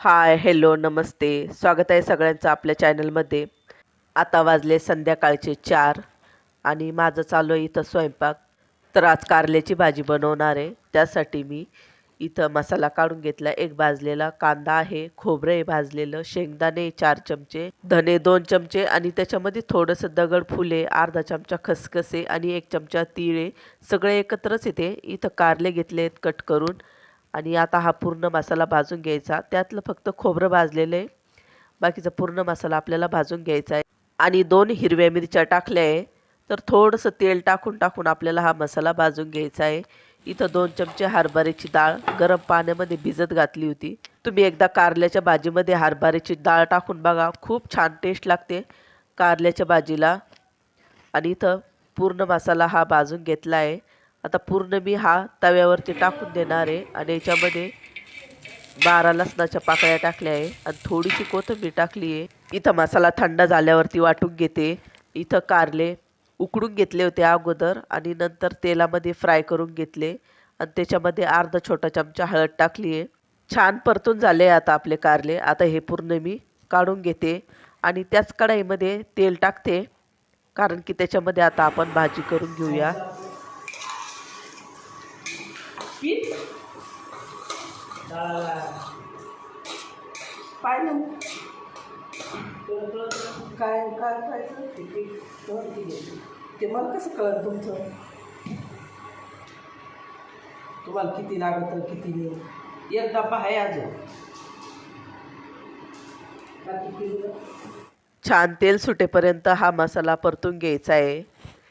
Hi hello नमस्ते. स्वागत आहे सगळ्यांचं आपल्या चॅनलमध्ये आता वाजले संध्याकाळचे चार आणि माझं चालू आहे इथं स्वयंपाक. तर आज कारल्याची भाजी बनवणार आहे. त्यासाठी मी इथं मसाला काढून घेतला. एक भाजलेला कांदा आहे खोबरं आहे भाजलेलं शेंगदाणे चार चमचे धने दोन चमचे आणि त्याच्यामध्ये थोडंसं दगड फुले अर्धा चमचा खसखसे आणि एक चमचा तिळे सगळे एकत्रच येते इथं कारले घेतले आहेत कट करून. आणि आता हा पूर्ण मसाला भाजून घ्यायचा. त्यातलं फक्त खोबरं भाजलेलं आहे. बाकीचा पूर्ण मसाला आपल्याला भाजून घ्यायचा आहे. आणि दोन हिरव्या मिरच्या टाकल्या आहे. तर थोडंसं तेल टाकून टाकून आपल्याला हा मसाला भाजून घ्यायचा आहे. इथं दोन चमचे हरभऱ्याची डाळ गरम पाण्यामध्ये भिजत घातली होती. तुम्ही एकदा कारल्याच्या भाजीमध्ये हरभऱ्याची डाळ टाकून बघा. खूप छान टेस्ट लागते कारल्याच्या भाजीला. आणि इथं पूर्ण मसाला हा भाजून घेतला आहे. आता पूर्ण मी हा तव्यावरती टाकून देणार आहे आणि याच्यामध्ये बारा लसणाच्या पाकळ्या टाकल्या आहे आणि थोडीशी कोथिंबीर टाकली आहे. इथं मसाला थंड झाल्यावरती वाटून घेते. इथं कारले उकडून घेतले होते अगोदर आणि नंतर तेलामध्ये फ्राय करून घेतले. आणि त्याच्यामध्ये अर्धा छोटा चमचा हळद टाकली आहे. छान परतून झाले आता आपले कारले. आता हे पूर्ण मी काढून घेते आणि त्याच कढाईमध्ये तेल टाकते. कारण की त्याच्यामध्ये आता आपण भाजी करून घेऊया. पाहिलं काय काय पाहिजे ते पीठ ते मला कसं कळत तुमचं तुम्हाला किती लागत किती नाही? एक डब्बा आहे अजून. छान तेल सुटेपर्यंत हा मसाला परतून घ्यायचा आहे.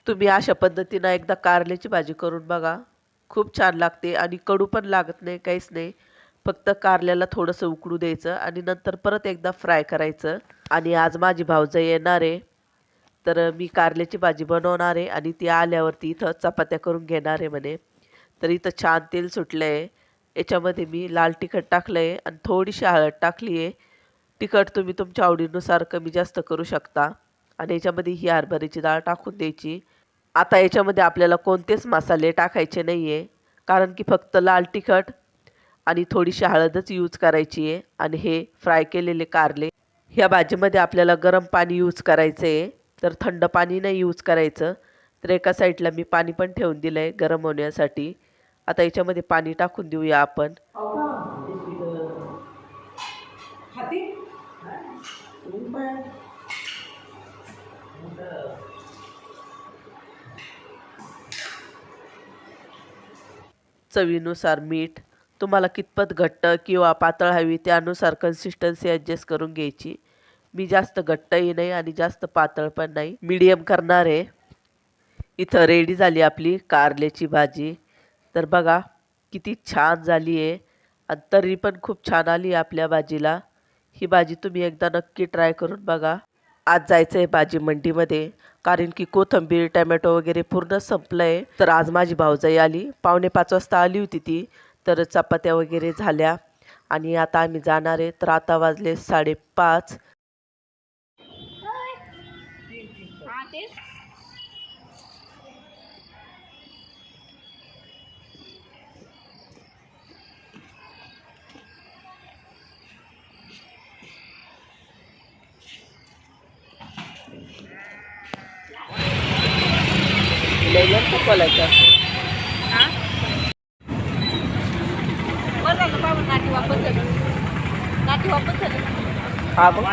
तुम्ही अशा पद्धतीनं एकदा कारल्याची भाजी करून बघा. खूप छान लागते आणि कडू पण लागत नाही काहीच नाही. फक्त कारल्याला थोडंसं उकडू द्यायचं आणि नंतर परत एकदा फ्राय करायचं. आणि आज माझी भावजं येणार आहे. तर मी कारल्याची भाजी बनवणार आहे आणि ती आल्यावरती इथं चपात्या करून घेणार आहे म्हणे. तर इथं छान तेल सुटलं आहे याच्यामध्ये मी लाल तिखट टाकलं आहे आणि थोडीशी हळद टाकली आहे. तिखट तुम्ही तुमच्या आवडीनुसार कमी जास्त करू शकता. आणि याच्यामध्ये ही हरभऱ्याची डाळ टाकून द्यायची. आता याच्यामध्ये आपल्याला कोणतेच मसाले टाकायचे नाही आहे कारण की फक्त लाल तिखट आणि थोडीशी हळदच यूज करायची आहे. आणि हे फ्राय केलेले कारले ह्या भाजीमध्ये आपल्याला गरम पाणी यूज करायचं आहे तर थंड पाणी नाही यूज करायचं. तर एका साईडला मी पाणी पण ठेवून दिलं आहे गरम होण्यासाठी. आता याच्यामध्ये पाणी टाकून देऊया आपण. चवीनुसार मीठ तुम्हाला कितपत घट्ट किंवा पातळ हवी त्यानुसार कन्सिस्टन्सी ॲडजस्ट करून घ्यायची. मी जास्त घट्टही नाही आणि जास्त पातळ पण नाही. मीडियम करणार आहे. इथं रेडी झाली आपली कारल्याची भाजी. तर बघा किती छान झाली आहे. आणि तरी पण खूप छान आली आपल्या भाजीला. ही भाजी तुम्ही एकदा नक्की ट्राय करून बघा. आज जायचं आहे भाजी मंडीमध्ये. कारण की कोथंबीर टमॅटो वगैरे पूर्ण संपलं आहे तर आज माझी भाऊजाई आली. पावणे पाच वाजता आली होती ती. तर चपात्या वगैरे झाल्या. आणि आता आम्ही जाणार आहे. तर आता वाजले साडेपाच. लय बोलायचं हा बरं झालं बाबा नाटी वापस झाली हा बघ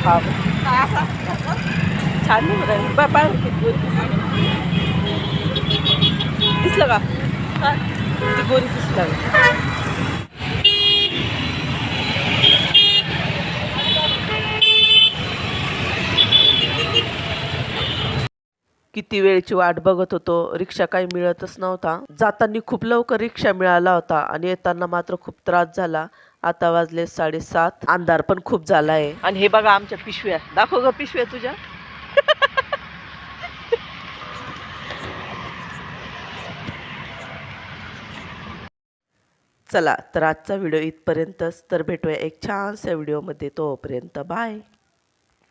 हा बघ काय असा छान नाही बरं पाय किती दिसलं का ती गोरी दिसलं किती वेळची वाट बघत होतो रिक्षा काही मिळतच नव्हता. जाताना खूप लवकर रिक्षा मिळाला होता आणि येताना मात्र खूप त्रास झाला. आता वाजले साडेसात. अंधार पण खूप झाला आहे आणि हे बघा आमच्या पिशव्या. दाखव ग पिशव्या तुझ्या. चला तर आजचा व्हिडिओ इथपर्यंतच. तर भेटूया एक छानशा व्हिडिओमध्ये. तोपर्यंत बाय.